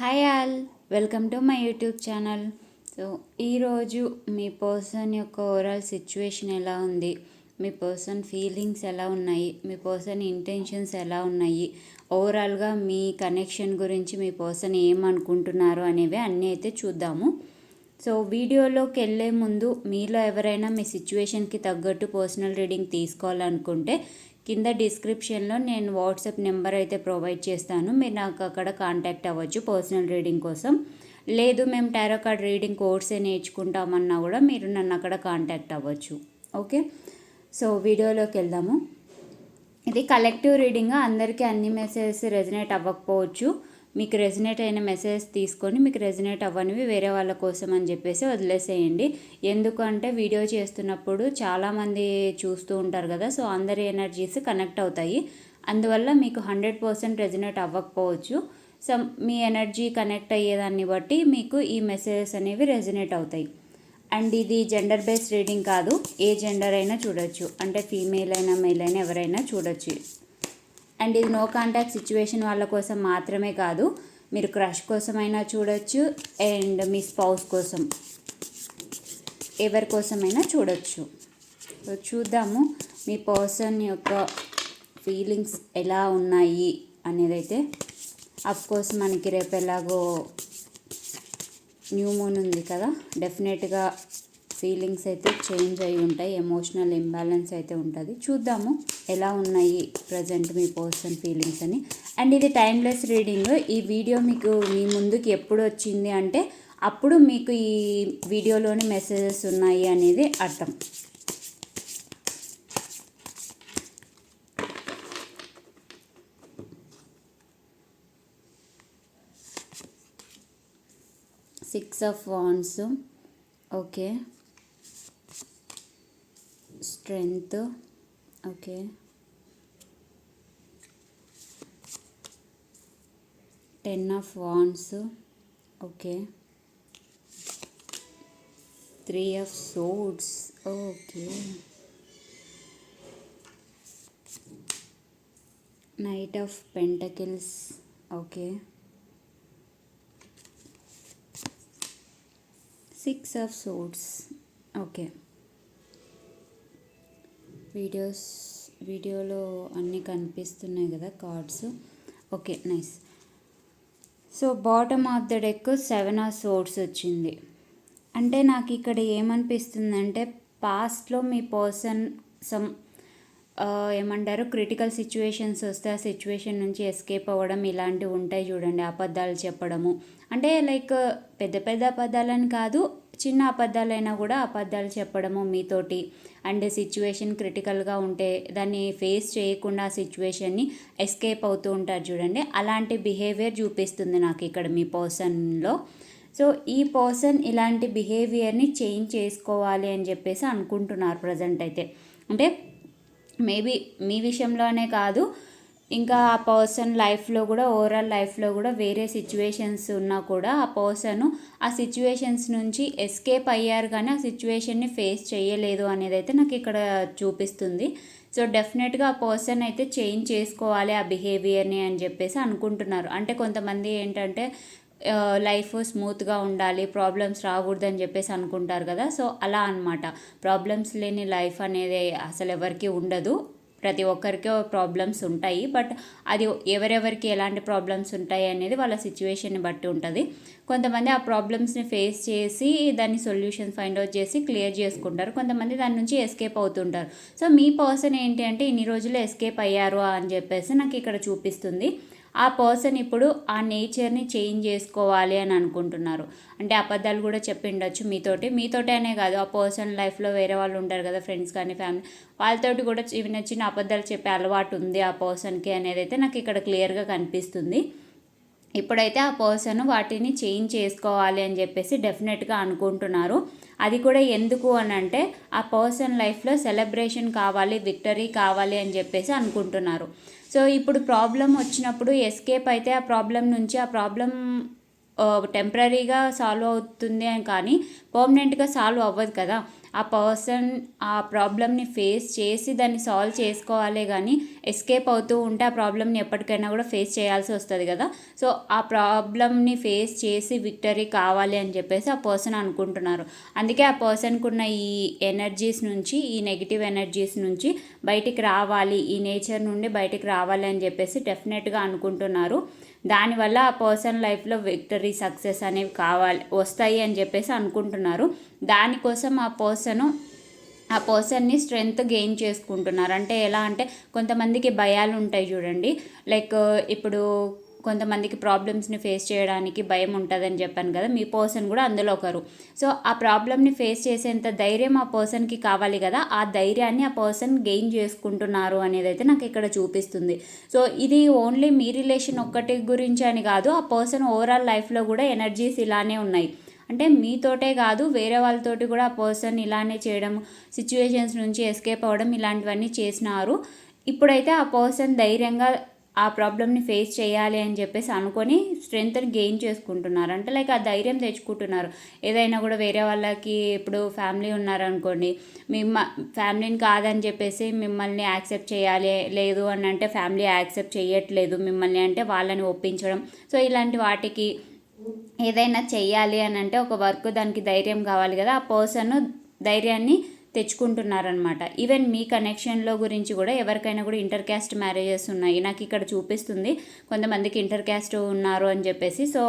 Hi all welcome to my YouTube channel. So ఈరోజు మీ person యొక్క ఓవరాల్ సిచ్యువేషన్ ఎలా ఉంది? మీ పర్సన్ ఫీలింగ్స్ ఎలా ఉన్నాయి? మీ పర్సన్ ఇంటెన్షన్స్ ఎలా ఉన్నాయి? ఓవరాల్గా మీ కనెక్షన్ గురించి మీ పర్సన్ ఏమనుకుంటున్నారు అనేవి అన్నీ అయితే చూద్దాము. సో వీడియోలోకి వెళ్ళే ముందు మీలో ఎవరైనా మీ సిచ్యువేషన్కి తగ్గట్టు పర్సనల్ రీడింగ్ తీసుకోవాలనుకుంటే కింద డిస్క్రిప్షన్లో నేను వాట్సాప్ నెంబర్ అయితే ప్రొవైడ్ చేస్తాను. మీరు నాకు అక్కడ కాంటాక్ట్ అవ్వచ్చు పర్సనల్ రీడింగ్ కోసం. లేదు మేము టారో కార్డ్ రీడింగ్ కోర్సే నేర్చుకుంటామన్నా కూడా మీరు నన్ను అక్కడ కాంటాక్ట్ అవ్వచ్చు. ఓకే? సో వీడియోలోకి వెళ్దాము. ఇది కలెక్టివ్ రీడింగ్. అందరికీ అన్ని మెసేజెస్ రెజనేట్ అవ్వకపోవచ్చు. మీకు రెజినేట్ అయిన మెసేజ్ తీసుకొని మీకు రెజినేట్ అవ్వనివి వేరే వాళ్ళ కోసం అని చెప్పేసి వదిలేసేయండి. ఎందుకంటే వీడియో చేస్తున్నప్పుడు చాలామంది చూస్తూ ఉంటారు కదా సో అందరి ఎనర్జీస్ కనెక్ట్ అవుతాయి. అందువల్ల మీకు హండ్రెడ్ పర్సెంట్ రెజినేట్ అవ్వకపోవచ్చు. సో మీ ఎనర్జీ కనెక్ట్ అయ్యేదాన్ని బట్టి మీకు ఈ మెసేజెస్ అనేవి రెజినేట్ అవుతాయి. అండ్ ఇది జెండర్ బేస్డ్ రీడింగ్ కాదు ఏ జెండర్ అయినా చూడొచ్చు. అంటే ఫీమేల్ అయినా మేల్ అయినా ఎవరైనా చూడొచ్చు. అండ్ ఇది నో కాంటాక్ట్ సిచ్యువేషన్ వాళ్ళ కోసం మాత్రమే కాదు మీరు క్రష్ కోసమైనా చూడొచ్చు అండ్ మీ స్పౌస్ కోసం. ఎవరి కోసమైనా చూడొచ్చు. సో చూద్దాము మీ పర్సన్ యొక్క ఫీలింగ్స్ ఎలా ఉన్నాయి అనేది అయితే అఫ్కోర్స్ మనకి రేపు ఎలాగో న్యూ మూన్ ఉంది కదా డెఫినెట్గా ఫీలింగ్స్ అయితే చేంజ్ అయి ఉంటాయి ఎమోషనల్ ఇంబ్యాలెన్స్ అయితే ఉంటుంది. చూద్దాము ఎలా ఉన్నాయి ప్రజెంట్ మీ పర్సన్ ఫీలింగ్స్ అని. అండ్ ఇది టైమ్లెస్ రీడింగ్. ఈ వీడియో మీకు మీ ముందుకి ఎప్పుడు వచ్చింది అంటే అప్పుడు మీకు ఈ వీడియోలోని మెసేజెస్ ఉన్నాయి అనేది అర్థం. Six of wands okay ten of wands. Okay. Three of swords. Okay. Knight of pentacles. Okay. Six of swords. Okay. Videos వీడియోలో అన్నీ కనిపిస్తున్నాయి కదా cards. Okay nice. So bottom of the deck seven of swords వచ్చింది. అంటే నాకు ఇక్కడ ఏమనిపిస్తుందంటే పాస్ట్లో మీ పర్సన్ సమ్ ఏమంటారు క్రిటికల్ సిచ్యువేషన్స్ వస్తే ఆ సిచ్యువేషన్ నుంచి ఎస్కేప్ అవ్వడం ఇలాంటివి ఉంటాయి చూడండి అబద్ధాలు చెప్పడము. అంటే లైక్ పెద్ద పెద్ద అబద్ధాలని కాదు చిన్న అబద్ధాలైనా కూడా అబద్ధాలు చెప్పడము మీతోటి. అండ్ సిచ్యువేషన్ క్రిటికల్గా ఉంటే దాన్ని ఫేస్ చేయకుండా సిచ్యువేషన్ని ఎస్కేప్ అవుతూ ఉంటారు చూడండి. అలాంటి బిహేవియర్ చూపిస్తుంది నాకు ఇక్కడ మీ పర్సన్లో. సో ఈ పర్సన్ ఇలాంటి బిహేవియర్ని చేంజ్ చేసుకోవాలి అని చెప్పేసి అనుకుంటున్నారు ప్రజెంట్ అయితే. అంటే మేబీ మీ విషయంలోనే కాదు ఇంకా ఆ పర్సన్ లైఫ్లో కూడా ఓవరాల్ లైఫ్లో కూడా వేరే సిచ్యువేషన్స్ ఉన్నా కూడా ఆ పర్సన్ ఆ సిచ్యువేషన్స్ నుంచి ఎస్కేప్ అయ్యారు కానీ ఆ సిచ్యువేషన్ని ఫేస్ చేయలేదు అనేది అయితే నాకు ఇక్కడ చూపిస్తుంది. సో డెఫినెట్గా ఆ పర్సన్ అయితే చేంజ్ చేసుకోవాలి ఆ బిహేవియర్ని అని చెప్పేసి అనుకుంటున్నారు. అంటే కొంతమంది ఏంటంటే లైఫ్ స్మూత్గా ఉండాలి ప్రాబ్లమ్స్ రాకూడదని చెప్పేసి అనుకుంటారు కదా. సో అలా అనమాట ప్రాబ్లమ్స్ లేని లైఫ్ అనేది అసలు ఎవరికి ఉండదు. ప్రతి ఒక్కరికి ప్రాబ్లమ్స్ ఉంటాయి. బట్ అది ఎవరెవరికి ఎలాంటి ప్రాబ్లమ్స్ ఉంటాయి అనేది వాళ్ళ సిచ్యువేషన్ని బట్టి ఉంటుంది. కొంతమంది ఆ ప్రాబ్లమ్స్ని ఫేస్ చేసి దాన్ని సొల్యూషన్ ఫైండ్ అవుట్ చేసి క్లియర్ చేసుకుంటారు. కొంతమంది దాని నుంచి ఎస్కేప్ అవుతుంటారు. సో మీ పర్సన్ ఏంటి అంటే ఇన్ని రోజులు ఎస్కేప్ అయ్యారు అని చెప్పేసి నాకు ఇక్కడ చూపిస్తుంది. ఆ పర్సన్ ఇప్పుడు ఆ నేచర్ని చేంజ్ చేసుకోవాలి అని అనుకుంటున్నారు. అంటే అబద్ధాలు కూడా చెప్పిండొచ్చు మీతోటి. మీతోటి అనే కాదు ఆ పర్సన్ లైఫ్లో వేరే వాళ్ళు ఉంటారు కదా ఫ్రెండ్స్ కానీ ఫ్యామిలీ వాళ్ళతోటి కూడా చిన్న చిన్న అబద్ధాలు చెప్పే అలవాటు ఉంది ఆ పర్సన్కి అనేది అయితే నాకు ఇక్కడ క్లియర్గా కనిపిస్తుంది. ఇప్పుడైతే ఆ పర్సన్ వాటిని చేంజ్ చేసుకోవాలి అని చెప్పేసి డెఫినెట్గా అనుకుంటున్నారు. అది కూడా ఎందుకు అని అంటే ఆ పర్సన్ లైఫ్లో సెలబ్రేషన్ కావాలి విక్టరీ కావాలి అని చెప్పేసి అనుకుంటున్నారు. సో ఇప్పుడు ప్రాబ్లం వచ్చినప్పుడు ఎస్కేప్ అయితే ఆ ప్రాబ్లం నుంచి ఆ ప్రాబ్లం టెంపరీగా సాల్వ్ అవుతుంది అని కానీ పర్మనెంట్గా సాల్వ్ అవ్వదు కదా. ఆ పర్సన్ ఆ ప్రాబ్లమ్ని ఫేస్ చేసి దాన్ని సాల్వ్ చేసుకోవాలి కానీ ఎస్కేప్ అవుతూ ఉంటే ఆ ప్రాబ్లమ్ని ఎప్పటికైనా కూడా ఫేస్ చేయాల్సి వస్తుంది కదా. సో ఆ ప్రాబ్లమ్ని ఫేస్ చేసి విక్టరీ కావాలి అని చెప్పేసి ఆ పర్సన్ అనుకుంటున్నారు. అందుకే ఆ పర్సన్కి ఉన్న ఈ ఎనర్జీస్ నుంచి ఈ నెగిటివ్ ఎనర్జీస్ నుంచి బయటికి రావాలి ఈ నేచర్ నుండి బయటికి రావాలి అని చెప్పేసి డెఫినెట్గా అనుకుంటున్నారు. దానివల్ల ఆ పర్సన్ లైఫ్లో విక్టరీ సక్సెస్ అనేవి కావాలి వస్తాయి అని చెప్పేసి అనుకుంటున్నారు. దానికోసం ఆ పర్సను ఆ పర్సన్ని స్ట్రెంగ్త్ గెయిన్ చేసుకుంటున్నారు. అంటే ఎలా అంటే కొంతమందికి భయాలు ఉంటాయి చూడండి. లైక్ ఇప్పుడు కొంతమందికి ప్రాబ్లమ్స్ని ఫేస్ చేయడానికి భయం ఉంటుందని చెప్పాను కదా మీ పర్సన్ కూడా అందులో ఒకరు. సో ఆ ప్రాబ్లమ్ని ఫేస్ చేసేంత ధైర్యం ఆ పర్సన్కి కావాలి కదా ఆ ధైర్యాన్ని ఆ పర్సన్ గెయిన్ చేసుకుంటున్నారు అనేది అయితే నాకు ఇక్కడ చూపిస్తుంది. సో ఇది ఓన్లీ మీ రిలేషన్ ఒక్కటి గురించి అని కాదు ఆ పర్సన్ ఓవరాల్ లైఫ్లో కూడా ఎనర్జీస్ ఇలానే ఉన్నాయి. అంటే మీతోటే కాదు వేరే వాళ్ళతోటి కూడా ఆ పర్సన్ ఇలానే చేయడం సిచ్యువేషన్స్ నుంచి ఎస్కేప్ అవ్వడం ఇలాంటివన్నీ చేసినారు. ఇప్పుడైతే ఆ పర్సన్ ధైర్యంగా ఆ ప్రాబ్లమ్ని ఫేస్ చేయాలి అని చెప్పేసి అనుకొని స్ట్రెంగ్త్ని గెయిన్ చేసుకుంటున్నారు. అంటే లైక్ ఆ ధైర్యం తెచ్చుకుంటున్నారు. ఏదైనా కూడా వేరే వాళ్ళకి ఇప్పుడు ఫ్యామిలీ ఉన్నారనుకోండి మిమ్మ ఫ్యామిలీని కాదని చెప్పేసి మిమ్మల్ని యాక్సెప్ట్ చేయాలి లేదు అని అంటే ఫ్యామిలీ యాక్సెప్ట్ చేయట్లేదు మిమ్మల్ని అంటే వాళ్ళని ఒప్పించడం. సో ఇలాంటి వాటికి ఏదైనా చెయ్యాలి అని అంటే ఒక వర్క్ దానికి ధైర్యం కావాలి కదా. ఆ పర్సన్ ధైర్యాన్ని తెచ్చుకుంటున్నారనమాట ఈవెన్ మీ కనెక్షన్లో గురించి కూడా ఎవరికైనా కూడా ఇంటర్ క్యాస్ట్ మ్యారేజెస్ ఉన్నాయి. నాకు ఇక్కడ చూపిస్తుంది. కొంతమందికి ఇంటర్ క్యాస్ట్ ఉన్నారు అని చెప్పేసి. సో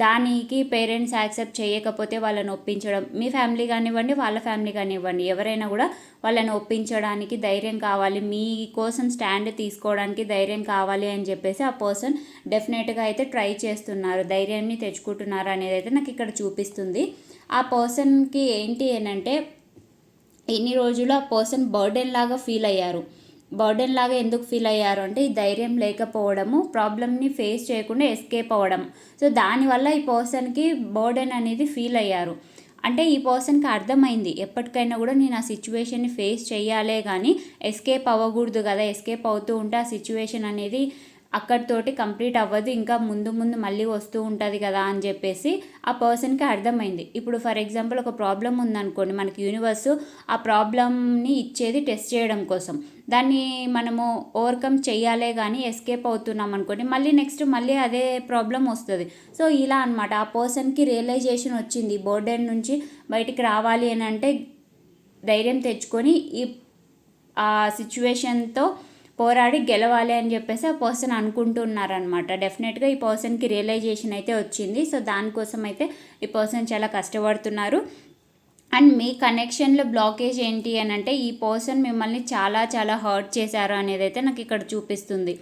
దానికి పేరెంట్స్ యాక్సెప్ట్ చేయకపోతే వాళ్ళని ఒప్పించడం. మీ ఫ్యామిలీ కానివ్వండి వాళ్ళ ఫ్యామిలీ కానివ్వండి ఎవరైనా కూడా వాళ్ళని ఒప్పించడానికి ధైర్యం కావాలి. మీ కోసం స్టాండ్ తీసుకోవడానికి ధైర్యం కావాలి అని చెప్పేసి ఆ పర్సన్ డెఫినెట్గా అయితే ట్రై చేస్తున్నారు. ధైర్యాన్ని తెచ్చుకుంటున్నారు అనేది అయితే నాకు ఇక్కడ చూపిస్తుంది. ఆ పర్సన్కి ఏంటి ఏంటంటే ఎన్ని రోజులు ఆ పర్సన్ బర్డెన్ లాగా ఫీల్ అయ్యారు. బర్డెన్ లాగా ఎందుకు ఫీల్ అయ్యారు అంటే ఈ ధైర్యం లేకపోవడము ప్రాబ్లమ్ని ఫేస్ చేయకుండా ఎస్కేప్ అవ్వడం. సో దానివల్ల ఈ పర్సన్కి బర్డెన్ అనేది ఫీల్ అయ్యారు. అంటే ఈ పర్సన్కి అర్థమైంది. ఎప్పటికైనా కూడా నేను ఆ సిచ్యువేషన్ని ఫేస్ చేయాలే కానీ ఎస్కేప్ అవ్వకూడదు కదా ఎస్కేప్ అవుతూ ఉంటే ఆ సిచ్యువేషన్ అనేది అక్కడితోటి కంప్లీట్ అవ్వదు ఇంకా ముందు ముందు మళ్ళీ వస్తూ ఉంటుంది కదా అని చెప్పేసి ఆ పర్సన్కి అర్థమైంది. ఇప్పుడు ఫర్ ఎగ్జాంపుల్ ఒక ప్రాబ్లం ఉందనుకోండి మనకి యూనివర్స్ ఆ ప్రాబ్లమ్ని ఇచ్చేది టెస్ట్ చేయడం కోసం. దాన్ని మనము ఓవర్కమ్ చేయాలే కానీ ఎస్కేప్ అవుతున్నాం అనుకోండి మళ్ళీ నెక్స్ట్ మళ్ళీ అదే ప్రాబ్లం వస్తుంది. సో ఇలా అనమాట ఆ పర్సన్కి రియలైజేషన్ వచ్చింది బోర్డర్ నుంచి బయటికి రావాలి అని అంటే ధైర్యం తెచ్చుకొని ఈ ఆ సిచ్యువేషన్తో పోరాడి గెలవాలి అని చెప్పేసి ఆ పర్సన్ అనుకుంటున్నారనమాట డెఫినెట్గా ఈ పర్సన్కి రియలైజేషన్ అయితే వచ్చింది. సో దానికోసం అయితే ఈ పర్సన్ చాలా కష్టపడుతున్నారు. అండ్ మీ కనెక్షన్లో బ్లాకేజ్ ఏంటి అని అంటే ఈ పర్సన్ మిమ్మల్ని చాలా చాలా హర్ట్ చేశారు అనేది అయితే నాకు ఇక్కడ చూపిస్తుంది.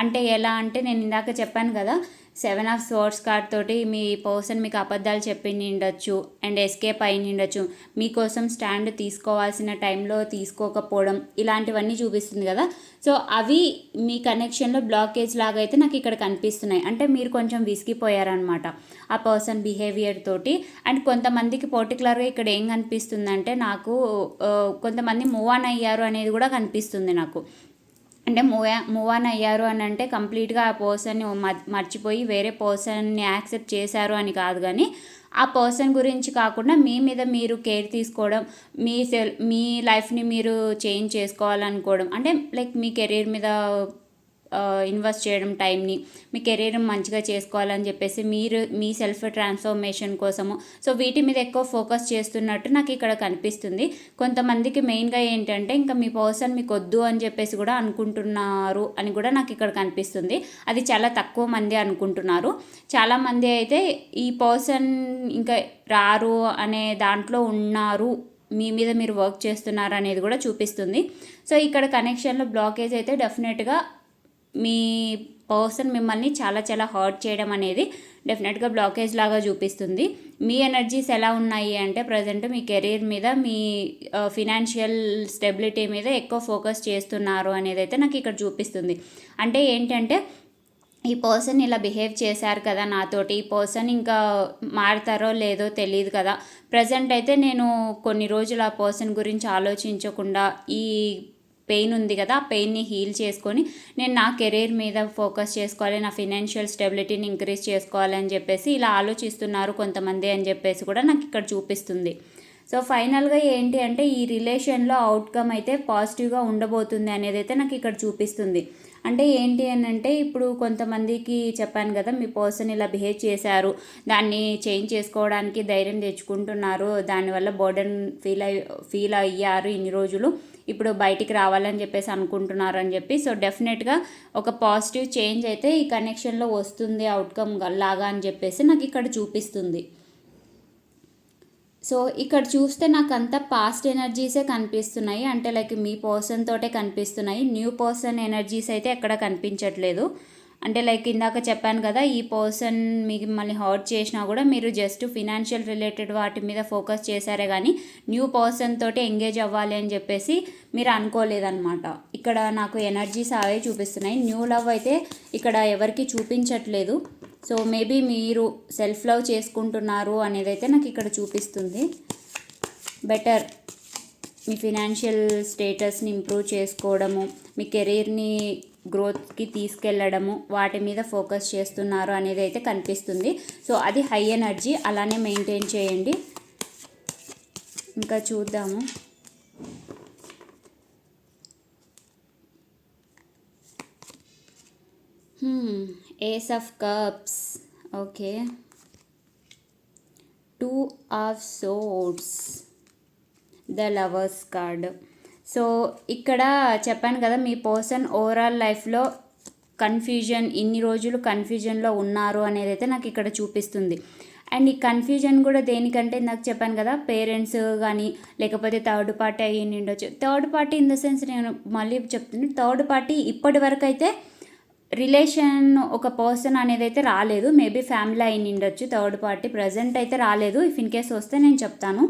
అంటే ఎలా అంటే నేను ఇందాక చెప్పాను కదా సెవెన్ ఆఫ్ స్వర్డ్స్ కార్డ్ తోటి మీ పర్సన్ మీకు అబద్ధాలు చెప్పి ఉండొచ్చు అండ్ ఎస్కేప్ అయి ఉండొచ్చు. మీకోసం స్టాండ్ తీసుకోవాల్సిన టైంలో తీసుకోకపోవడం ఇలాంటివన్నీ చూపిస్తుంది కదా. సో అవి మీ కనెక్షన్లో బ్లాకేజ్ లాగా అయితే నాకు ఇక్కడ కనిపిస్తున్నాయి. అంటే మీరు కొంచెం విసిగిపోయారనమాట ఆ పర్సన్ బిహేవియర్ తోటి. అండ్ కొంతమందికి పర్టికులర్గా ఇక్కడ ఏం కనిపిస్తుందంటే నాకు uh, కొంతమంది మూవ్ ఆన్ అయ్యారు అనేది కూడా కనిపిస్తుంది నాకు. అంటే మూవ్ మూవ్ ఆన్ అయ్యారు అని అంటే కంప్లీట్గా ఆ పర్సన్ని మర్చిపోయి వేరే పర్సన్ని యాక్సెప్ట్ చేశారు అని కాదు కానీ ఆ పర్సన్ గురించి కాకుండా మీ మీద మీరు కేర్ తీసుకోవడం మీ సెల్ మీ లైఫ్ని మీరు చేంజ్ చేసుకోవాలనుకోవడం అంటే లైక్ మీ కెరీర్ మీద ఇన్వెస్ట్ చేయడం టైంని మీ కెరీర్ మంచిగా చేసుకోవాలని చెప్పేసి మీరు మీ సెల్ఫ్ ట్రాన్స్ఫర్మేషన్ కోసము. సో వీటి మీద ఎక్కువ ఫోకస్ చేస్తున్నట్టు నాకు ఇక్కడ కనిపిస్తుంది. కొంతమందికి మెయిన్గా ఏంటంటే ఇంకా మీ పర్సన్ మీకు వద్దు అని చెప్పేసి కూడా అనుకుంటున్నారు అని కూడా నాకు ఇక్కడ కనిపిస్తుంది. అది చాలా తక్కువ మంది అనుకుంటున్నారు. చాలామంది అయితే ఈ పర్సన్ ఇంకా రారు అనే దాంట్లో ఉన్నారు. మీ మీద మీరు వర్క్ చేస్తున్నారు అనేది కూడా చూపిస్తుంది. సో ఇక్కడ కనెక్షన్లో బ్లాకేజ్ అయితే డెఫినెట్గా మీ పర్సన్ మిమ్మల్ని చాలా చాలా హర్ట్ చేయడం అనేది డెఫినెట్గా బ్లాకేజ్ లాగా చూపిస్తుంది. మీ ఎనర్జీస్ ఎలా ఉన్నాయి అంటే ప్రజెంట్ మీ కెరీర్ మీద మీ ఫినాన్షియల్ స్టెబిలిటీ మీద ఎక్కువ ఫోకస్ చేస్తున్నారు అనేది అయితే నాకు ఇక్కడ చూపిస్తుంది. అంటే ఏంటంటే ఈ పర్సన్ ఇలా బిహేవ్ చేశారు కదా నాతోటి ఈ పర్సన్ ఇంకా మారుతారో లేదో తెలియదు కదా. ప్రజెంట్ అయితే నేను కొన్ని రోజులు ఆ పర్సన్ గురించి ఆలోచించకుండా ఈ పెయిన్ ఉంది కదా ఆ పెయిన్ని హీల్ చేసుకొని నేను నా కెరీర్ మీద ఫోకస్ చేసుకోవాలి నా ఫినాన్షియల్ స్టెబిలిటీని ఇంక్రీజ్ చేసుకోవాలి అని చెప్పేసి ఇలా ఆలోచిస్తున్నారు కొంతమంది అని చెప్పేసి కూడా నాకు ఇక్కడ చూపిస్తుంది. సో ఫైనల్గా ఏంటి అంటే ఈ రిలేషన్లో అవుట్కమ్ అయితే పాజిటివ్గా ఉండబోతుంది అనేది అయితే నాకు ఇక్కడ చూపిస్తుంది. అంటే ఏంటి అని అంటే ఇప్పుడు కొంతమందికి చెప్పాను కదా మీ పర్సన్ ఇలా బిహేవ్ చేశారు దాన్ని చేంజ్ చేసుకోవడానికి ధైర్యం తెచ్చుకుంటున్నారు దానివల్ల బర్డన్ ఫీల్ అయ్యి ఫీల్ అయ్యారు ఇన్ని రోజులు. ఇప్పుడు బయటికి రావాలని చెప్పేసి అనుకుంటున్నారు అని చెప్పి. సో డెఫినెట్గా ఒక పాజిటివ్ చేంజ్ అయితే ఈ కనెక్షన్లో వస్తుంది అవుట్కమ్ లాగా అని చెప్పేసి నాకు ఇక్కడ చూపిస్తుంది. సో ఇక్కడ చూస్తే నాకు అంతా పాస్ట్ ఎనర్జీసే కనిపిస్తున్నాయి. అంటే లైక్ మీ పర్సన్ తోటే కనిపిస్తున్నాయి. న్యూ పర్సన్ ఎనర్జీస్ అయితే ఎక్కడ కనిపించట్లేదు. అంటే లైక్ ఇందాక చెప్పాను కదా ఈ పర్సన్ మీకు మళ్ళీ హర్ట్ చేసినా కూడా మీరు జస్ట్ ఫినాన్షియల్ రిలేటెడ్ వాటి మీద ఫోకస్ చేశారే కానీ న్యూ పర్సన్ తోటి ఎంగేజ్ అవ్వాలి అని చెప్పేసి మీరు అనుకోలేదన్నమాట. ఇక్కడ నాకు ఎనర్జీస్ అవే చూపిస్తున్నాయి. న్యూ లవ్ అయితే ఇక్కడ ఎవరికి చూపించట్లేదు. సో మేబీ మీరు సెల్ఫ్ లవ్ చేసుకుంటున్నారు అనేది అయితే నాకు ఇక్కడ చూపిస్తుంది. బెటర్ మీ ఫినాన్షియల్ స్టేటస్ని ఇంప్రూవ్ చేసుకోవడము మీ కెరీర్ని గ్రోత్కి తీసుకెళ్ళడము వాటి మీద ఫోకస్ చేస్తున్నారు అనేది అయితే కనిపిస్తుంది. సో అది హై ఎనర్జీ అలానే మెయింటైన్ చేయండి. ఇంకా చూద్దాము. Ace of cups okay two of swords the lovers card so ఇక్కడ చెప్పాను కదా మీ పర్సన్ ఓవరాల్ లైఫ్లో కన్ఫ్యూజన్ ఇన్ని రోజులు కన్ఫ్యూజన్లో ఉన్నారు అనేది అయితే నాకు ఇక్కడ చూపిస్తుంది. అండ్ ఈ కన్ఫ్యూజన్ కూడా దేనికంటే నాకు చెప్పాను కదా పేరెంట్స్ కానీ లేకపోతే థర్డ్ పార్టీ అయ్యి ఉండొచ్చు. Third party in the sense నేను మళ్ళీ చెప్తున్నాను థర్డ్ పార్టీ ఇప్పటి వరకు అయితే రిలేషన్ ఒక పర్సన్ అనేది అయితే రాలేదు. మేబీ ఫ్యామిలీ అయి ఉండొచ్చు థర్డ్ పార్టీ ప్రజెంట్ అయితే రాలేదు. ఇఫ్ ఇన్ కేస్ వస్తే నేను చెప్తాను.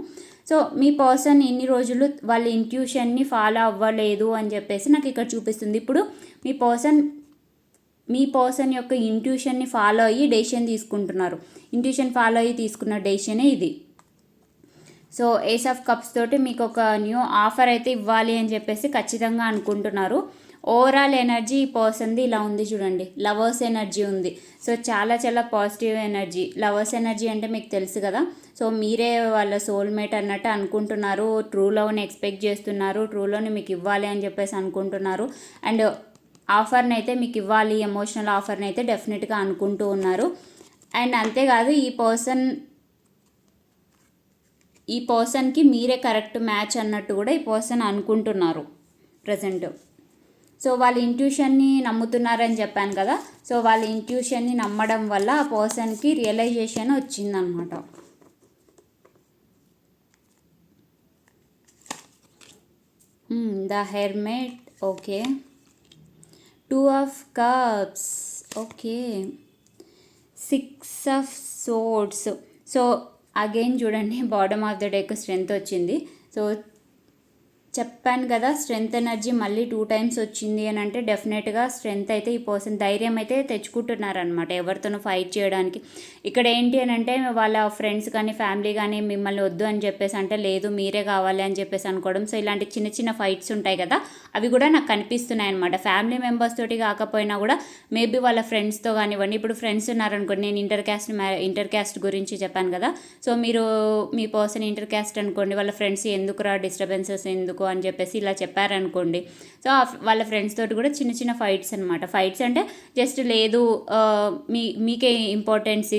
సో మీ పర్సన్ ఇన్ని రోజులు వాళ్ళ ఇంట్యూషన్ని ఫాలో అవ్వలేదు అని చెప్పేసి నాకు ఇక్కడ చూపిస్తుంది. ఇప్పుడు మీ పర్సన్ మీ పర్సన్ యొక్క ఇంట్యూషన్ని ఫాలో అయ్యి డెసిషన్ తీసుకుంటున్నారు. ఇంట్యూషన్ ఫాలో అయ్యి తీసుకున్న డెసిషనే ఇది. సో ఏస్ ఆఫ్ కప్స్ తోటి మీకు ఒక న్యూ ఆఫర్ అయితే ఇవ్వాలి అని చెప్పేసి ఖచ్చితంగా అనుకుంటున్నారు. ఓవరాల్ ఎనర్జీ ఈ పర్సన్ది ఇలా ఉంది చూడండి. లవర్స్ ఎనర్జీ ఉంది. సో చాలా చాలా పాజిటివ్ ఎనర్జీ లవర్స్ ఎనర్జీ అంటే మీకు తెలుసు కదా. సో మీరే వాళ్ళ సోల్మేట్ అన్నట్టు అనుకుంటున్నారు. ట్రూ లవ్ని ఎక్స్పెక్ట్ చేస్తున్నారు. ట్రూ లవ్ని మీకు ఇవ్వాలి అని చెప్పేసి అనుకుంటున్నారు. అండ్ ఆఫర్ని అయితే మీకు ఇవ్వాలి. ఎమోషనల్ ఆఫర్ని అయితే డెఫినెట్గా అనుకుంటూ ఉన్నారు. అండ్ అంతేకాదు ఈ పర్సన్ ఈ పర్సన్కి మీరే కరెక్ట్ మ్యాచ్ అన్నట్టు కూడా ఈ పర్సన్ అనుకుంటున్నారు. ప్రజెంట్ సో వాళ్ళ ఇంట్యూషన్ని నమ్ముతున్నారని చెప్పాను కదా. సో వాళ్ళ ఇంట్యూషన్ని నమ్మడం వల్ల ఆ పర్సన్కి రియలైజేషన్ వచ్చిందనమాట. The hermit okay two of cups okay six of swords so again చూడండి bottom of the deck strength వచ్చింది. సో చెప్పాను కదా స్ట్రెంగ్త్ ఎనర్జీ మళ్ళీ టూ టైమ్స్ వచ్చింది అని అంటే డెఫినెట్గా స్ట్రెంగ్త్ అయితే ఈ పర్సన్ ధైర్యం అయితే తెచ్చుకుంటున్నారనమాట ఎవరితోనూ ఫైట్ చేయడానికి. ఇక్కడ ఏంటి అని అంటే వాళ్ళ ఫ్రెండ్స్ కానీ ఫ్యామిలీ కానీ మిమ్మల్ని వద్దు అని చెప్పేసి అంటే లేదు మీరే కావాలి అని చెప్పేసి అనుకోవడం. సో ఇలాంటి చిన్న చిన్న ఫైట్స్ ఉంటాయి కదా అవి కూడా నాకు కనిపిస్తున్నాయి అనమాట ఫ్యామిలీ మెంబర్స్ తోటి కాకపోయినా కూడా మేబీ వాళ్ళ ఫ్రెండ్స్తో కానివ్వండి ఇప్పుడు ఫ్రెండ్స్ ఉన్నారనుకోండి నేను ఇంటర్ క్యాస్ట్ ఇంటర్ క్యాస్ట్ గురించి చెప్పాను కదా. సో మీరు మీ పర్సన్ ఇంటర్ క్యాస్ట్ అనుకోండి వాళ్ళ ఫ్రెండ్స్ ఎందుకురా డిస్టర్బెన్సెస్ ఎందుకు ఎందుకు అని చెప్పేసి ఇలా చెప్పారనుకోండి. సో వాళ్ళ ఫ్రెండ్స్ తోటి కూడా చిన్న చిన్న ఫైట్స్ అనమాట ఫైట్స్ అంటే జస్ట్ లేదు మీ మీకే ఇంపార్టెన్స్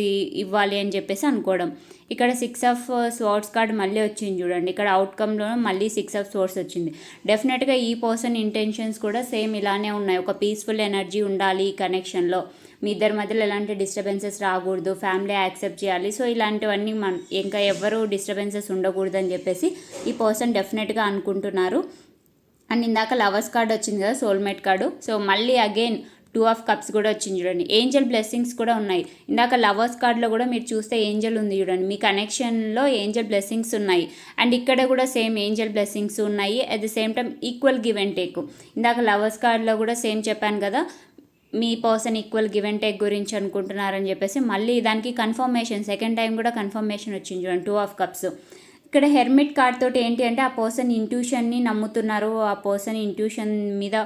ఇవ్వాలి అని చెప్పేసి అనుకోవడం. ఇక్కడ సిక్స్ ఆఫ్ స్వార్డ్స్ కార్డ్ మళ్ళీ వచ్చింది చూడండి. ఇక్కడ అవుట్కమ్లో మళ్ళీ సిక్స్ ఆఫ్ స్వార్డ్స్ వచ్చింది. డెఫినెట్గా ఈ పర్సన్ ఇంటెన్షన్స్ కూడా సేమ్ ఇలానే ఉన్నాయి. ఒక పీస్ఫుల్ ఎనర్జీ ఉండాలి ఈ కనెక్షన్లో. మీ ఇద్దరి మధ్యలో ఎలాంటి డిస్టర్బెన్సెస్ రాకూడదు ఫ్యామిలీ యాక్సెప్ట్ చేయాలి. సో ఇలాంటివన్నీ మన ఇంకా ఎవరు డిస్టర్బెన్సెస్ ఉండకూడదు అని చెప్పేసి ఈ పర్సన్ డెఫినెట్గా అనుకుంటున్నారు. అండ్ ఇందాక లవర్స్ కార్డ్ వచ్చింది కదా సోల్మేట్ కార్డు సో మళ్ళీ అగైన్ టూ ఆఫ్ కప్స్ కూడా వచ్చింది చూడండి. ఏంజల్ బ్లెస్సింగ్స్ కూడా ఉన్నాయి. ఇందాక లవర్స్ కార్డ్లో కూడా మీరు చూస్తే ఏంజల్ ఉంది చూడండి. మీ కనెక్షన్లో ఏంజల్ బ్లెస్సింగ్స్ ఉన్నాయి. అండ్ ఇక్కడ కూడా సేమ్ ఏంజల్ బ్లెస్సింగ్స్ ఉన్నాయి. At the same time equal give and take ఇందాక లవర్స్ కార్డ్లో కూడా సేమ్ చెప్పాను కదా మీ person equal give and take గురించి అనుకుంటున్నారని చెప్పేసి మళ్ళీ దానికి కన్ఫర్మేషన్ సెకండ్ టైం కూడా కన్ఫర్మేషన్ వచ్చింది చూడండి టూ ఆఫ్ కప్స్ ఇక్కడ హెర్మిట్ కార్డ్ తోటి ఏంటి అంటే ఆ పర్సన్ ఇంట్యూషన్ని నమ్ముతున్నారు ఆ పర్సన్ ఇంట్యూషన్ మీద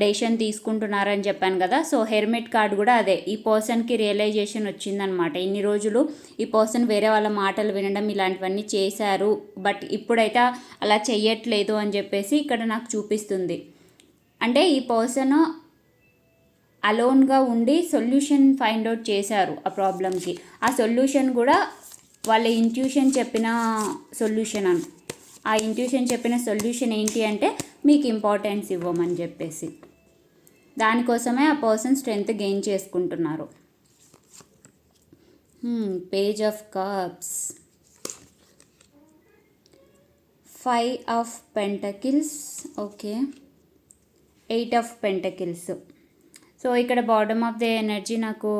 డెసిషన్ తీసుకుంటున్నారని చెప్పాను కదా. సో హెర్మిట్ కార్డ్ కూడా అదే. ఈ పర్సన్కి రియలైజేషన్ వచ్చిందనమాట. ఇన్ని రోజులు ఈ పర్సన్ వేరే వాళ్ళ మాటలు వినడం ఇలాంటివన్నీ చేశారు బట్ ఇప్పుడైతే అలా చెయ్యట్లేదు అని చెప్పేసి ఇక్కడ నాకు చూపిస్తుంది. అంటే ఈ పర్సన్ అలోన్గా ఉండి సొల్యూషన్ ఫైండ్ అవుట్ చేశారు ఆ ప్రాబ్లమ్కి ఆ సొల్యూషన్ కూడా వాళ్ళ ఇంట్యూషన్ చెప్పిన సొల్యూషన్ అను. ఆ ఇంట్యూషన్ చెప్పిన సొల్యూషన్ ఏంటి అంటే మీకు ఇంపార్టెన్స్ ఇవ్వమని చెప్పేసి. దానికోసమే ఆ పర్సన్ స్ట్రెంగ్త్ గెయిన్ చేసుకుంటున్నారు. Page of cups five of pentacles okay eight of pentacles so ఇక్కడ బాటమ్ ఆఫ్ ద ఎనర్జీ నాకు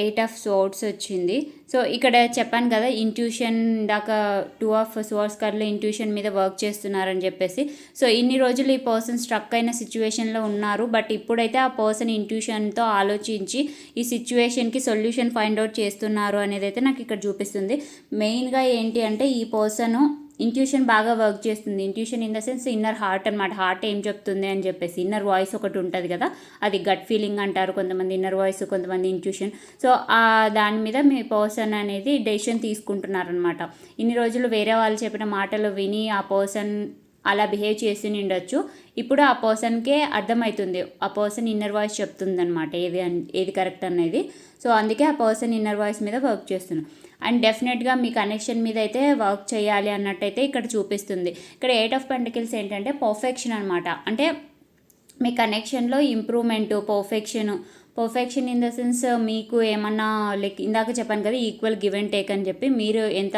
ఎయిట్ ఆఫ్ సోర్ట్స్ వచ్చింది. సో ఇక్కడ చెప్పాను కదా ఇంట్యూషన్ దాకా టూ ఆఫ్ సోర్స్ కార్డ్లో ఇంట్యూషన్ మీద వర్క్ చేస్తున్నారని చెప్పేసి. సో ఇన్ని రోజులు ఈ పర్సన్ స్ట్రక్ అయిన సిచ్యువేషన్లో ఉన్నారు. బట్ ఇప్పుడైతే ఆ పర్సన్ ఇంట్యూషన్తో ఆలోచించి ఈ సిచ్యువేషన్కి సొల్యూషన్ ఫైండ్ అవుట్ చేస్తున్నారు అనేది అయితే నాకు ఇక్కడ చూపిస్తుంది. మెయిన్గా ఏంటి అంటే ఈ పర్సను ఇంట్యూషన్ బాగా వర్క్ చేస్తుంది. Intuition in the sense inner heart అనమాట హార్ట్ ఏం చెప్తుంది అని చెప్పేసి. ఇన్నర్ వాయిస్ ఒకటి ఉంటుంది కదా. అది గట్ ఫీలింగ్ అంటారు కొంతమంది. ఇన్నర్ వాయిస్ కొంతమంది ఇంట్యూషన్ సో ఆ దాని మీద మీ పర్సన్ అనేది డెసిషన్ తీసుకుంటున్నారనమాట ఇన్ని రోజులు వేరే వాళ్ళు చెప్పిన మాటలు విని ఆ పర్సన్ అలా బిహేవ్ చేసి ఉండొచ్చు ఇప్పుడు ఆ పర్సన్కే అర్థమవుతుంది ఆ పర్సన్ ఇన్నర్ వాయిస్ చెప్తుంది అనమాట ఏది ఏది కరెక్ట్ అనేది. సో అందుకే ఆ పర్సన్ ఇన్నర్ వాయిస్ మీద వర్క్ చేస్తున్నాను అండ్ డెఫినెట్గా మీ కనెక్షన్ మీద అయితే వర్క్ చేయాలి అన్నట్టయితే ఇక్కడ చూపిస్తుంది. ఇక్కడ ఎయిట్ ఆఫ్ పెంటికల్స్ ఏంటంటే పర్ఫెక్షన్ అనమాట అంటే మీ కనెక్షన్లో improvement perfection perfection in the sense మీకు ఏమన్నా లైక్ ఇందాక చెప్పాను కదా ఈక్వల్ గివ్ అండ్ టేక్ అని చెప్పి మీరు ఎంత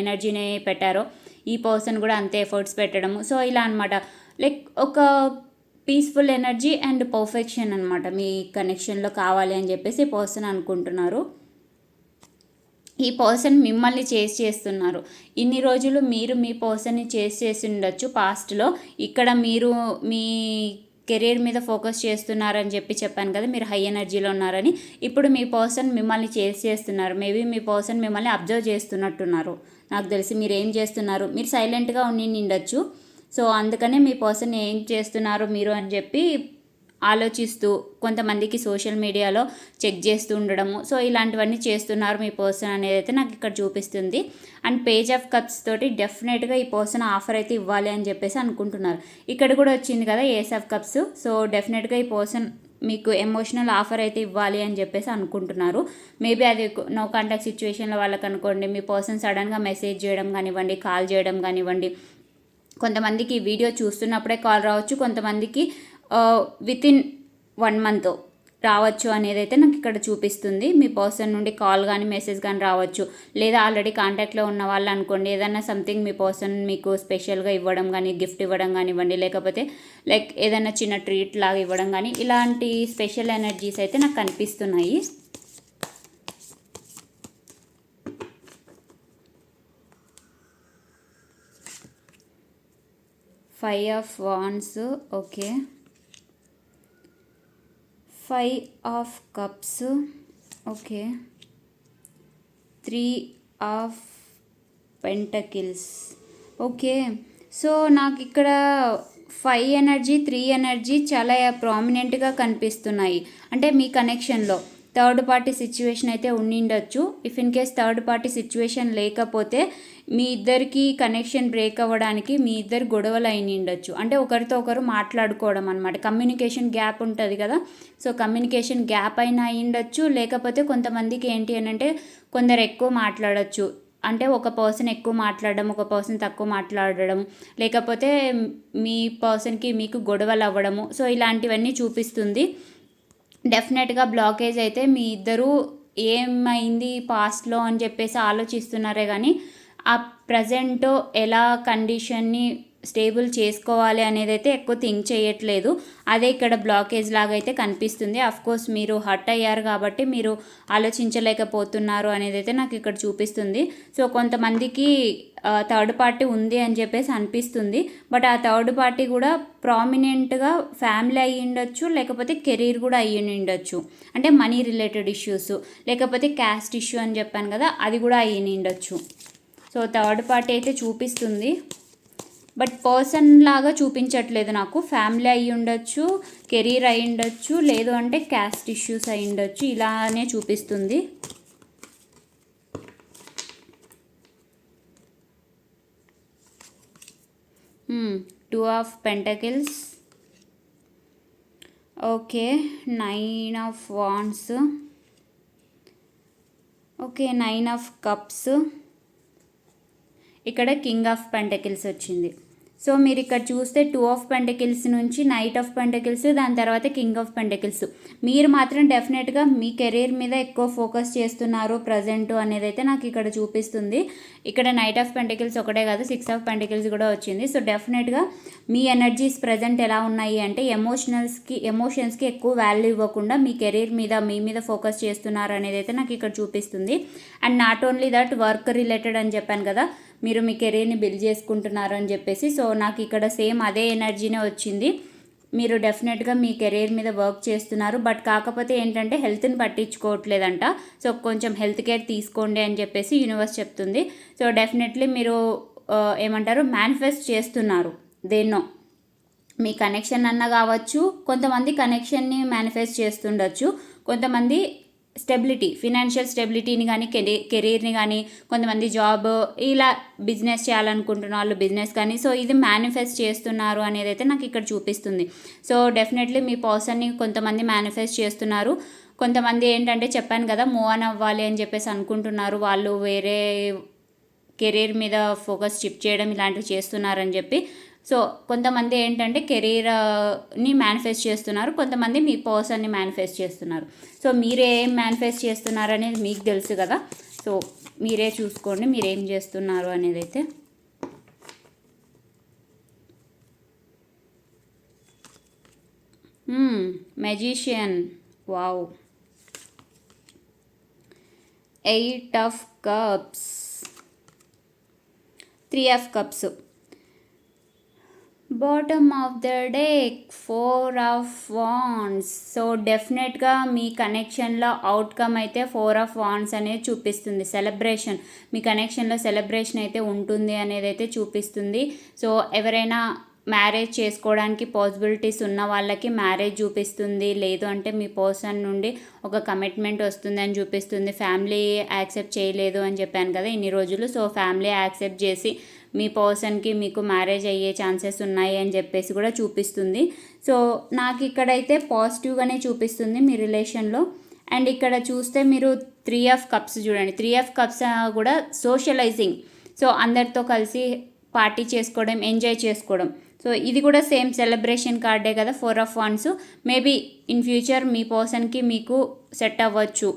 ఎనర్జీని పెట్టారో ఈ పర్సన్ కూడా అంతే ఎఫర్ట్స్ పెట్టడము. సో ఇలా అనమాట లైక్ ఒక పీస్ఫుల్ ఎనర్జీ అండ్ పర్ఫెక్షన్ అనమాట మీ కనెక్షన్లో కావాలి అని చెప్పేసి పర్సన్ అనుకుంటున్నారు. ఈ పర్సన్ మిమ్మల్ని చేసి చేస్తున్నారు. ఇన్ని రోజులు మీరు మీ పర్సన్ని చేసి చేసి ఉండొచ్చు. పాస్ట్లో ఇక్కడ మీరు మీ కెరీర్ మీద ఫోకస్ చేస్తున్నారని చెప్పి చెప్పాను కదా మీరు హై ఎనర్జీలో ఉన్నారని. ఇప్పుడు మీ పర్సన్ మిమ్మల్ని చేసి చేస్తున్నారు. మేబీ మీ పర్సన్ మిమ్మల్ని అబ్జర్వ్ చేస్తున్నట్టున్నారు. నాకు తెలిసి మీరు ఏం చేస్తున్నారు? మీరు సైలెంట్గా ఉండి నిండొచ్చు. సో అందుకనే మీ పర్సన్ ఏం చేస్తున్నారు మీరు అని చెప్పి ఆలోచిస్తూ కొంతమందికి సోషల్ మీడియాలో చెక్ చేస్తూ ఉండడము. సో ఇలాంటివన్నీ చేస్తున్నారు మీ పర్సన్ అనేది అయితే నాకు ఇక్కడ చూపిస్తుంది. అండ్ పేజ్ ఆఫ్ కప్స్ తోటి డెఫినెట్గా ఈ పర్సన్ ఆఫర్ అయితే ఇవ్వాలి అని చెప్పేసి అనుకుంటున్నారు. ఇక్కడ కూడా వచ్చింది కదా ఏస్ ఆఫ్ కప్స్. సో డెఫినెట్గా ఈ పర్సన్ మీకు ఎమోషనల్ ఆఫర్ అయితే ఇవ్వాలి అని చెప్పేసి అనుకుంటున్నారు. మేబీ అది నో కాంటాక్ట్ సిచ్యువేషన్లో వాళ్ళకి అనుకోండి మీ పర్సన్ సడన్గా మెసేజ్ చేయడం కానివ్వండి కాల్ చేయడం కానివ్వండి. కొంతమందికి వీడియో చూస్తున్నప్పుడే కాల్ రావచ్చు కొంతమందికి విత్ ఇన్ వన్ మంత్ రావచ్చు అనేది అయితే నాకు ఇక్కడ చూపిస్తుంది. మీ పర్సన్ నుండి కాల్ కానీ మెసేజ్ కానీ రావచ్చు. లేదా ఆల్రెడీ కాంటాక్ట్లో ఉన్న వాళ్ళు అనుకోండి ఏదైనా సంథింగ్ మీ పర్సన్ మీకు స్పెషల్గా ఇవ్వడం కానీ గిఫ్ట్ ఇవ్వడం కానివ్వండి లేకపోతే లైక్ ఏదైనా చిన్న ట్రీట్ లాగా ఇవ్వడం కానీ ఇలాంటి స్పెషల్ ఎనర్జీస్ అయితే నాకు కనిపిస్తున్నాయి. Five of wands okay five of cups. Okay. Three of pentacles. Okay. So నాకు ఇక్కడ ఫైవ్ ఎనర్జీ త్రీ ఎనర్జీ చాలా ప్రామినెంట్గా కనిపిస్తున్నాయి. అంటే మీ కనెక్షన్లో. థర్డ్ పార్టీ సిచ్యువేషన్ అయితే ఉండిండొచ్చు. If in case third party situation లేకపోతే మీ ఇద్దరికి కనెక్షన్ బ్రేక్ అవ్వడానికి మీ ఇద్దరు గొడవలు అయిన ఉండొచ్చు. అంటే ఒకరితో ఒకరు మాట్లాడుకోవడం అనమాట కమ్యూనికేషన్ గ్యాప్ ఉంటుంది కదా. సో కమ్యూనికేషన్ గ్యాప్ అయినా అయ్యిండొచ్చు లేకపోతే కొంతమందికి ఏంటి అని అంటే కొందరు ఎక్కువ మాట్లాడచ్చు. అంటే ఒక పర్సన్ ఎక్కువ మాట్లాడడం ఒక పర్సన్ తక్కువ మాట్లాడడం. లేకపోతే మీ పర్సన్కి మీకు గొడవలు అవ్వడము. సో ఇలాంటివన్నీ చూపిస్తుంది. డెఫినెట్గా బ్లాకేజ్ అయితే మీ ఇద్దరు ఏమైంది పాస్ట్లో అని చెప్పేసి ఆలోచిస్తున్నారే కానీ ఆ ప్రజెంట్ ఎలా కండిషన్ని స్టేబుల్ చేసుకోవాలి అనేది అయితే ఎక్కువ థింక్ చేయట్లేదు. అదే ఇక్కడ బ్లాకేజ్ లాగా అయితే కనిపిస్తుంది కోర్స్ మీరు హర్ట్ అయ్యారు కాబట్టి మీరు ఆలోచించలేకపోతున్నారు అనేది అయితే నాకు ఇక్కడ చూపిస్తుంది. సో కొంతమందికి థర్డ్ పార్టీ ఉంది అని చెప్పేసి అనిపిస్తుంది. బట్ ఆ థర్డ్ పార్టీ కూడా ప్రామినెంట్గా ఫ్యామిలీ అయ్యి ఉండొచ్చు లేకపోతే కెరీర్ కూడా అయ్యి ఉండొచ్చు. అంటే మనీ రిలేటెడ్ ఇష్యూస్ లేకపోతే క్యాస్ట్ ఇష్యూ అని చెప్పాను కదా అది కూడా అయ్యి ఉండొచ్చు. సో థర్డ్ పార్టీ అయితే చూపిస్తుంది. బట్ పర్సన్ లాగా చూపించట్లేదు నాకు. ఫ్యామిలీ అయి ఉండొచ్చు కెరీర్ అయి ఉండొచ్చు లేదు అంటే క్యాస్ట్ ఇష్యూస్ అయి ఉండొచ్చు. ఇలానే చూపిస్తుంది. Two of pentacles okay nine of wands okay nine of cups ఇక్కడ కింగ్ ఆఫ్ పెంటకిల్స్ వచ్చింది. సో మీరు ఇక్కడ చూస్తే టూ ఆఫ్ పెంటకిల్స్ నుంచి నైట్ ఆఫ్ పెంటకిల్స్ దాని తర్వాత కింగ్ ఆఫ్ పెంటకిల్స్ మీరు మాత్రం డెఫినెట్గా మీ కెరీర్ మీద ఎక్కువ ఫోకస్ చేస్తున్నారు ప్రజెంట్ అనేది అయితే నాకు ఇక్కడ చూపిస్తుంది. ఇక్కడ నైట్ ఆఫ్ పెంటకిల్స్ ఒకటే కాదు సిక్స్ ఆఫ్ పెంటకిల్స్ కూడా వచ్చింది. సో డెఫినెట్గా మీ ఎనర్జీస్ ప్రజెంట్ ఎలా ఉన్నాయి అంటే ఎమోషనల్స్కి ఎమోషన్స్కి ఎక్కువ వాల్యూ ఇవ్వకుండా మీ కెరీర్ మీద మీ మీద ఫోకస్ చేస్తున్నారు అనేది అయితే నాకు ఇక్కడ చూపిస్తుంది. And not only that work related అని చెప్పాను కదా. మీరు మీ కెరీర్ని బిల్డ్ చేసుకుంటున్నారు అని చెప్పేసి సో నాకు ఇక్కడ సేమ్ అదే ఎనర్జీనే వచ్చింది. మీరు డెఫినెట్గా మీ కెరీర్ మీద వర్క్ చేస్తున్నారు. బట్ కాకపోతే ఏంటంటే హెల్త్ని పట్టించుకోవట్లేదంట. సో కొంచెం హెల్త్ కేర్ తీసుకోండి అని చెప్పేసి యూనివర్స్ చెప్తుంది. సో డెఫినెట్లీ మీరు ఏమంటారు మేనిఫెస్ట్ చేస్తున్నారు. దేన్నో. మీ కనెక్షన్ అన్న కావచ్చు కొంతమంది కనెక్షన్ని మేనిఫెస్ట్ చేస్తుండొచ్చు. కొంతమంది స్టెబిలిటీ ఫినాన్షియల్ స్టెబిలిటీని కానీ కెరీర్ కెరీర్ని కానీ కొంతమంది జాబ్ ఇలా బిజినెస్ చేయాలనుకుంటున్న వాళ్ళు బిజినెస్ కానీ సో ఇది మేనిఫెస్ట్ చేస్తున్నారు అనేది అయితే నాకు ఇక్కడ చూపిస్తుంది. సో డెఫినెట్లీ మీ పర్సన్ని కొంతమంది మేనిఫెస్ట్ చేస్తున్నారు. కొంతమంది ఏంటంటే చెప్పాను కదా మూవ్ ఆన్ అవ్వాలి అని చెప్పేసి అనుకుంటున్నారు. వాళ్ళు వేరే కెరీర్ మీద ఫోకస్ షిఫ్ట్ చేయడం ఇలాంటివి చేస్తున్నారని చెప్పి సో కొంతమంది ఏంటంటే కెరీర్ని మేనిఫెస్ట్ చేస్తున్నారు కొంతమంది మీ పర్సన్ని మేనిఫెస్ట్ చేస్తున్నారు. సో మీరే ఏం మేనిఫెస్ట్ చేస్తున్నారు అనేది మీకు తెలుసు కదా. సో మీరే చూసుకోండి మీరు ఏం చేస్తున్నారు అనేది అయితే. Magician wow eight of cups three of cups bottom of the day four of wands so డెఫినెట్గా మీ కనెక్షన్లో అవుట్కమ్ అయితే ఫోర్ ఆఫ్ వాన్స్ అనేది చూపిస్తుంది. సెలబ్రేషన్ మీ కనెక్షన్లో సెలబ్రేషన్ అయితే ఉంటుంది అనేది అయితే చూపిస్తుంది. సో ఎవరైనా మ్యారేజ్ చేసుకోవడానికి పాసిబిలిటీస్ ఉన్న వాళ్ళకి మ్యారేజ్ చూపిస్తుంది. లేదు అంటే మీ పర్సన్ నుండి ఒక కమిట్మెంట్ వస్తుంది అని చూపిస్తుంది. ఫ్యామిలీ యాక్సెప్ట్ చేయలేదు అని చెప్పాను కదా ఇన్ని రోజులు. సో ఫ్యామిలీ యాక్సెప్ట్ చేసి మీ పర్సన్కి మీకు మ్యారేజ్ అయ్యే ఛాన్సెస్ ఉన్నాయి అని చెప్పేసి కూడా చూపిస్తుంది. సో నాకు ఇక్కడైతే పాజిటివ్గానే చూపిస్తుంది మీ రిలేషన్లో. అండ్ ఇక్కడ చూస్తే మీరు త్రీ ఆఫ్ కప్స్ చూడండి. త్రీ ఆఫ్ కప్స్ కూడా సోషలైజింగ్. సో అందరితో కలిసి పార్టీ చేసుకోవడం ఎంజాయ్ చేసుకోవడం. సో ఇది కూడా సేమ్ సెలబ్రేషన్ కార్డే కదా four of wands. Maybe in future మీ పర్సన్కి మీకు సెట్ అవ్వచ్చు.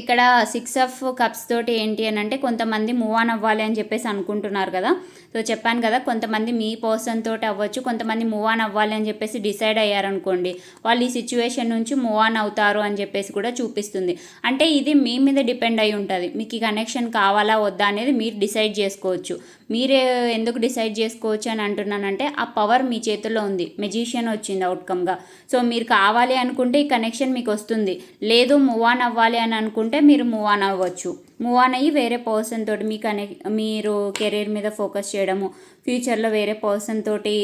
ఇక్కడ సిక్స్ ఆఫ్ కప్స్ తోటి ఏంటి అని అంటే కొంతమంది మూవ్ ఆన్ అవ్వాలి అని చెప్పేసి అనుకుంటున్నారు కదా. సో చెప్పాను కదా కొంతమంది మీ పర్సన్ తోటి అవ్వచ్చు కొంతమంది మూవ్ ఆన్ అవ్వాలి అని చెప్పేసి డిసైడ్ అయ్యారనుకోండి వాళ్ళు ఈ సిచ్యువేషన్ నుంచి మూవ్ ఆన్ అవుతారు అని చెప్పేసి కూడా చూపిస్తుంది. అంటే ఇది మీ మీద డిపెండ్ అయి ఉంటుంది. మీకు ఈ కనెక్షన్ కావాలా వద్దా అనేది మీరు డిసైడ్ చేసుకోవచ్చు. మీరే ఎందుకు డిసైడ్ చేసుకోవచ్చు అని అంటున్నానంటే ఆ పవర్ మీ చేతుల్లో ఉంది. మెజిషియన్ వచ్చింది అవుట్కమ్గా సో మీరు కావాలి అనుకుంటే ఈ కనెక్షన్ మీకు వస్తుంది. లేదు మూవ్ ఆన్ అవ్వాలి అని అనుకుంటే మీరు మూవ్ ఆన్ అవ్వచ్చు. మూవ్ ఆన్ అయ్యి వేరే పర్సన్ తోటి మీ కనెక్ట్ మీరు కెరీర్ మీద ఫోకస్ చేయడము ఫ్యూచర్లో వేరే పర్సన్ తోటి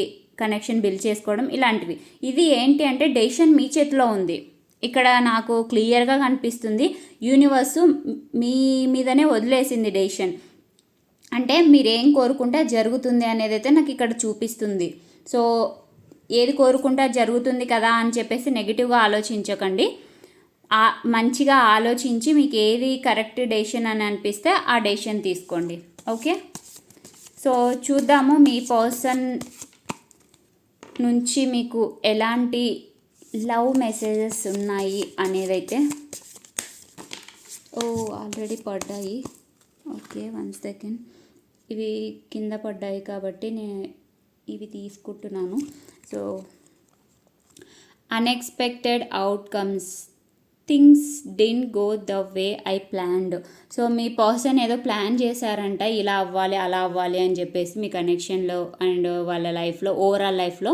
కనెక్షన్ బిల్డ్ చేసుకోవడం ఇలాంటివి. ఇది ఏంటి అంటే డెసిషన్ మీ చేతిలో ఉంది. ఇక్కడ నాకు క్లియర్గా కనిపిస్తుంది యూనివర్సు మీ మీదనే వదిలేసింది డెసిషన్ అంటే మీరు ఏం కోరుకుంటే జరుగుతుంది అనేది అయితే నాకు ఇక్కడ చూపిస్తుంది. సో ఏది కోరుకుంటే జరుగుతుంది కదా అని చెప్పేసి నెగిటివ్గా ఆలోచించకండి. మంచిగా ఆలోచించి మీకు ఏది కరెక్ట్ డెసిషన్ అని అనిపిస్తే ఆ డెసిషన్ తీసుకోండి. ఓకే? సో చూద్దాము మీ పర్సన్ నుంచి మీకు ఎలాంటి లవ్ మెసేజెస్ ఉన్నాయి అనేదైతే. ఓ ఆల్రెడీ పడ్డాయి. Okay one second. ఇవి కింద పడ్డాయి కాబట్టి నేను ఇవి తీసుకుంటున్నాను. So unexpected outcomes things didn't go the way I planned so me person ఏదో ప్లాన్ చేశారంట ఇలా అవ్వాలి అలా అవ్వాలి అని చెప్పేసి మీ కనెక్షన్లో అండ్ వాళ్ళ లైఫ్లో ఓవరాల్ లైఫ్లో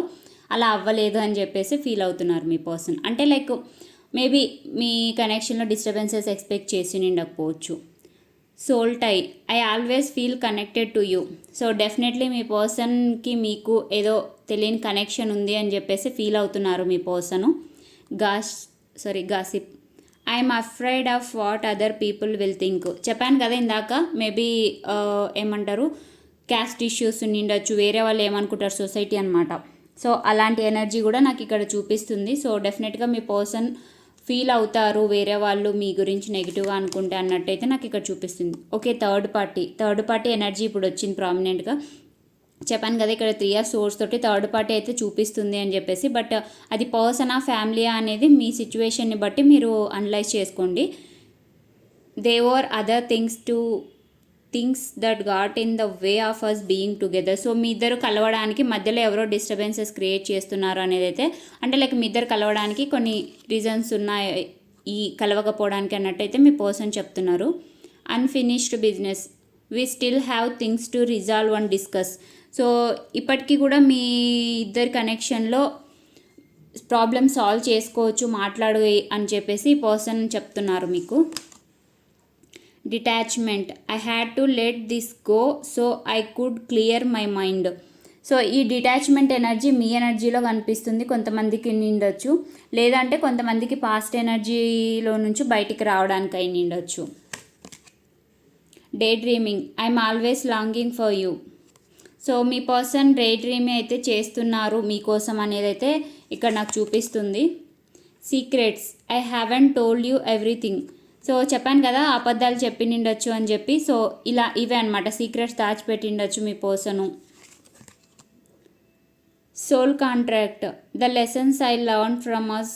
అలా అవ్వలేదు అని చెప్పేసి ఫీల్ అవుతున్నారు మీ పర్సన్ అంటే లైక్ మేబీ మీ కనెక్షన్లో డిస్టర్బెన్సెస్ ఎక్స్పెక్ట్ చేసి ఉండకపోవచ్చు soul tie I always feel connected to you so definitely మీ పర్సన్కి మీకు ఏదో తెలియని కనెక్షన్ ఉంది అని చెప్పేసి ఫీల్ అవుతున్నారు మీ person goss sorry gossip I'm afraid of what other people will think చెప్పాను కదా ఇందాక మేబీ uh, ఏమంటారు? క్యాస్ట్ ఇష్యూస్ ఉండొచ్చు వేరే వాళ్ళు ఏమనుకుంటారు? సొసైటీ అనమాట సో అలాంటి ఎనర్జీ కూడా నాకు ఇక్కడ చూపిస్తుంది. సో డెఫినెట్గా మీ పర్సన్ ఫీల్ అవుతారు వేరే వాళ్ళు మీ గురించి నెగిటివ్గా అనుకుంటే అన్నట్టయితే నాకు ఇక్కడ చూపిస్తుంది. Okay third party third party energy ఇప్పుడు వచ్చింది ప్రామినెంట్గా చెప్పాను కదా ఇక్కడ త్రీ ఇయర్స్ సోర్స్ తోటి థర్డ్ పార్టీ అయితే చూపిస్తుంది అని చెప్పేసి బట్ అది పర్సన్ ఆ ఫ్యామిలీ అనేది మీ సిచ్యువేషన్ని బట్టి మీరు అనలైజ్ చేసుకోండి. They are other things two things that got in the way of us being together so మీ ఇద్దరు కలవడానికి మధ్యలో ఎవరో డిస్టర్బెన్సెస్ క్రియేట్ చేస్తున్నారు అనేది అయితే అంటే లైక్ మీ ఇద్దరు కలవడానికి కొన్ని రీజన్స్ ఉన్నాయి ఈ కలవకపోవడానికి అన్నట్టయితే మీ పర్సన్ చెప్తున్నారు. Unfinished business we still have things to resolve and discuss so ఇప్పటికీ కూడా మీ ఇద్దరి కనెక్షన్లో ప్రాబ్లమ్ సాల్వ్ చేసుకోవచ్చు మాట్లాడు అని చెప్పేసి పర్సన్ చెప్తున్నారు మీకు. Detachment. I had to let this go so I could clear my mind. So ఈ డిటాచ్మెంట్ ఎనర్జీ మీ ఎనర్జీలో కనిపిస్తుంది కొంతమందికి నిండొచ్చు. లేదంటే కొంతమందికి పాస్ట్ ఎనర్జీలో నుంచి బయటికి రావడానికి అయి నిండొచ్చు. Daydreaming. I'm always longing for you. So me person daydreaming అయితే చేస్తున్నారు మీకోసం అనేది అయితే ఇక్కడ నాకు చూపిస్తుంది. Secrets I haven't told you everything so చెప్పాను కదా అబద్ధాలు చెప్పి నిండొచ్చు అని చెప్పి. సో ఇలా ఇవే అనమాట సీక్రెట్స్ దాచిపెట్టిండొచ్చు మీ person. Soul contract the lessons I learn from us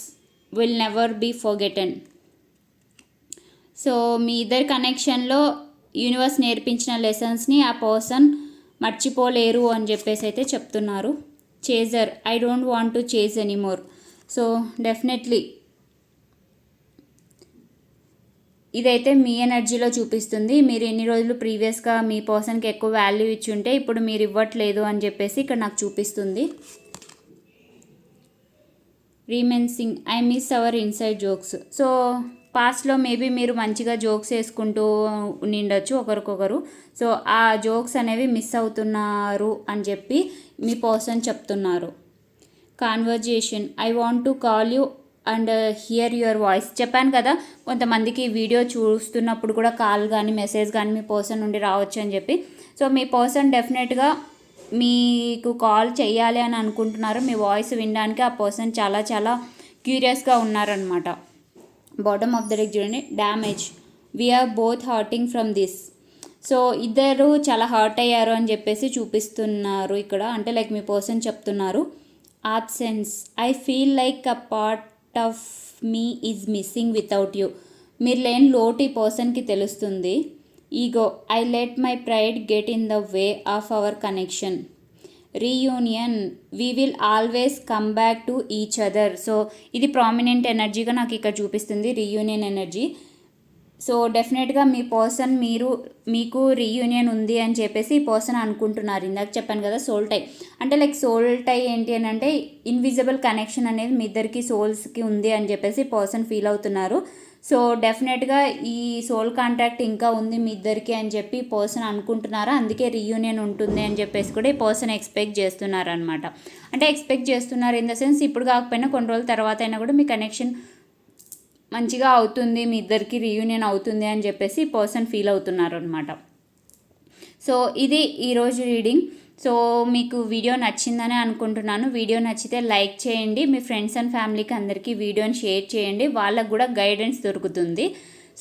will never be forgotten so మీ ఇద్దరి కనెక్షన్లో యూనివర్స్ నేర్పించిన లెసన్స్ని ఆ పర్సన్ మర్చిపోలేరు అని చెప్పేసి అయితే చెప్తున్నారు. Chaser I don't want to chase anymore so definitely ఇదైతే మీ ఎనర్జీలో చూపిస్తుంది. మీరు ఎన్ని రోజులు ప్రీవియస్గా మీ పర్సన్కి ఎక్కువ వాల్యూ ఇచ్చి ఉంటే ఇప్పుడు మీరు ఇవ్వట్లేదు అని చెప్పేసి ఇక్కడ నాకు చూపిస్తుంది. Reminiscing I miss our inside jokes so పాస్ట్లో మేబీ మీరు మంచిగా జోక్స్ వేసుకుంటూ నిండొచ్చు ఒకరికొకరు. సో ఆ జోక్స్ అనేవి మిస్ అవుతున్నారు అని చెప్పి మీ పర్సన్ చెప్తున్నారు. Conversation I want to call you and hear your voice చెప్పాను కదా కొంతమందికి వీడియో చూస్తున్నప్పుడు కూడా కాల్ కానీ మెసేజ్ కానీ మీ పర్సన్ నుండి రావచ్చు అని చెప్పి. సో మీ పర్సన్ డెఫినెట్గా మీకు కాల్ చేయాలి అని అనుకుంటున్నారు. మీ వాయిస్ వినడానికి ఆ పర్సన్ చాలా చాలా క్యూరియస్గా ఉన్నారనమాట బాటమ్ ఆఫ్ ద డెక్ చూడండి. Damage we're both hurting from this so ఇద్దరు చాలా హర్ట్ అయ్యారు అని చెప్పేసి చూపిస్తున్నారు ఇక్కడ. అంటే లైక్ మీ పర్సన్ చెప్తున్నారు. Absence I feel like a part of me is missing without you మీరు లేని లోటు ఈ పర్సన్కి తెలుస్తుంది. Ego I let my pride get in the way of our connection reunion we will always come back to each other so ఇది prominent ఎనర్జీగా నాకు ఇక్కడ చూపిస్తుంది రీయూనియన్ ఎనర్జీ సో డెఫినెట్గా మీ పర్సన్ మీరు మీకు రీయూనియన్ ఉంది అని చెప్పేసి ఈ పర్సన్ అనుకుంటున్నారు. ఇందాక చెప్పాను కదా సోల్ టై అంటే లైక్ సోల్ టై ఏంటి అని అంటే ఇన్విజిబుల్ కనెక్షన్ అనేది మీ ఇద్దరికి సోల్స్కి ఉంది అని చెప్పేసి పర్సన్ ఫీల్ అవుతున్నారు. సో డెఫినెట్గా ఈ సోల్ కాంటాక్ట్ ఇంకా ఉంది మీ ఇద్దరికి అని చెప్పి పర్సన్ అనుకుంటున్నారా? అందుకే రీయూనియన్ ఉంటుంది అని చెప్పేసి కూడా ఈ పర్సన్ ఎక్స్పెక్ట్ చేస్తున్నారు అనమాట అంటే ఎక్స్పెక్ట్ చేస్తున్నారు ఇన్ ద సెన్స్ ఇప్పుడు కాకపోయినా కొన్ని రోజుల తర్వాత అయినా కూడా మీ కనెక్షన్ మంచిగా అవుతుంది మీ ఇద్దరికి రీయూనియన్ అవుతుంది అని చెప్పేసి పర్సన్ ఫీల్ అవుతున్నారు అనమాట సో ఇది ఈరోజు రీడింగ్. సో మీకు వీడియో నచ్చిందని అనుకుంటున్నాను. వీడియో నచ్చితే లైక్ చేయండి. మీ ఫ్రెండ్స్ అండ్ ఫ్యామిలీకి అందరికీ వీడియోని షేర్ చేయండి. వాళ్ళకు కూడా గైడెన్స్ దొరుకుతుంది.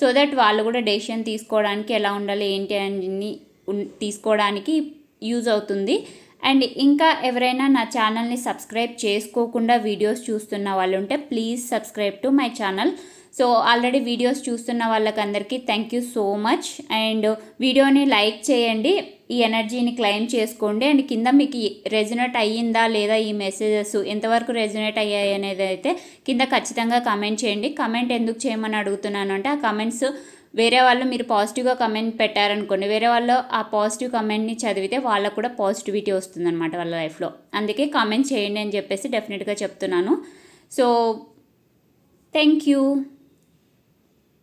సో దట్ వాళ్ళు కూడా డెసిషన్ తీసుకోవడానికి ఎలా ఉండాలి ఏంటి అని తీసుకోవడానికి యూజ్ అవుతుంది. అండ్ ఇంకా ఎవరైనా నా ఛానల్ని సబ్స్క్రైబ్ చేసుకోకుండా వీడియోస్ చూస్తున్న వాళ్ళు ఉంటే please subscribe to my channel. So already videos చూస్తున్న వాళ్ళకందరికీ thank you so much and వీడియోని లైక్ చేయండి ఈ ఎనర్జీని క్లెయిమ్ చేసుకోండి. అండ్ కింద మీకు రెజినేట్ అయ్యిందా లేదా ఈ మెసేజెస్ ఎంతవరకు రెజినేట్ అయ్యాయి అనేది అయితే కింద ఖచ్చితంగా కమెంట్ చేయండి. కమెంట్ ఎందుకు చేయమని అడుగుతున్నాను అంటే ఆ కమెంట్స్ వేరే వాళ్ళు మీరు పాజిటివ్గా కమెంట్ పెట్టారనుకోండి వేరే వాళ్ళు ఆ పాజిటివ్ కమెంట్ని చదివితే వాళ్ళకు కూడా పాజిటివిటీ వస్తుందన్నమాట వాళ్ళ లైఫ్లో అందుకే కామెంట్ చేయండి అని చెప్పేసి డెఫినెట్గా చెప్తున్నాను. So thank you